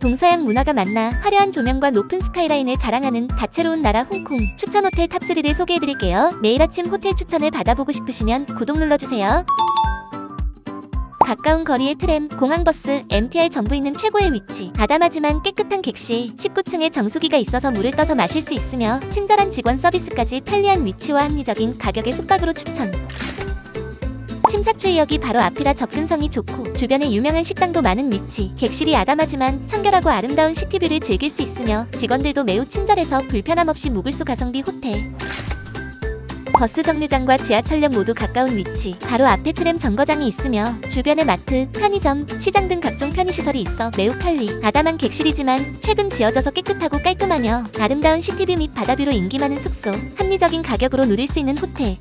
동서양 문화가 만나 화려한 조명과 높은 스카이라인을 자랑하는 다채로운 나라 홍콩 추천 호텔 탑3를 소개해드릴게요. 매일 아침 호텔 추천을 받아보고 싶으시면 구독 눌러주세요. 가까운 거리의 트램, 공항버스, MTR 전부 있는 최고의 위치. 아담하지만 깨끗한 객실, 19층에 정수기가 있어서 물을 떠서 마실 수 있으며 친절한 직원 서비스까지 편리한 위치와 합리적인 가격의 숙박으로 추천. 침사추이역이 바로 앞이라 접근성이 좋고 주변에 유명한 식당도 많은 위치 객실이 아담하지만 청결하고 아름다운 시티뷰를 즐길 수 있으며 직원들도 매우 친절해서 불편함 없이 묵을수 가성비 호텔. 버스 정류장과 지하철역 모두 가까운 위치 바로 앞에 트램 정거장이 있으며 주변에 마트, 편의점, 시장 등 각종 편의시설이 있어 매우 편리 아담한 객실이지만 최근 지어져서 깨끗하고 깔끔하며 아름다운 시티뷰 및 바다뷰로 인기 많은 숙소 합리적인 가격으로 누릴 수 있는 호텔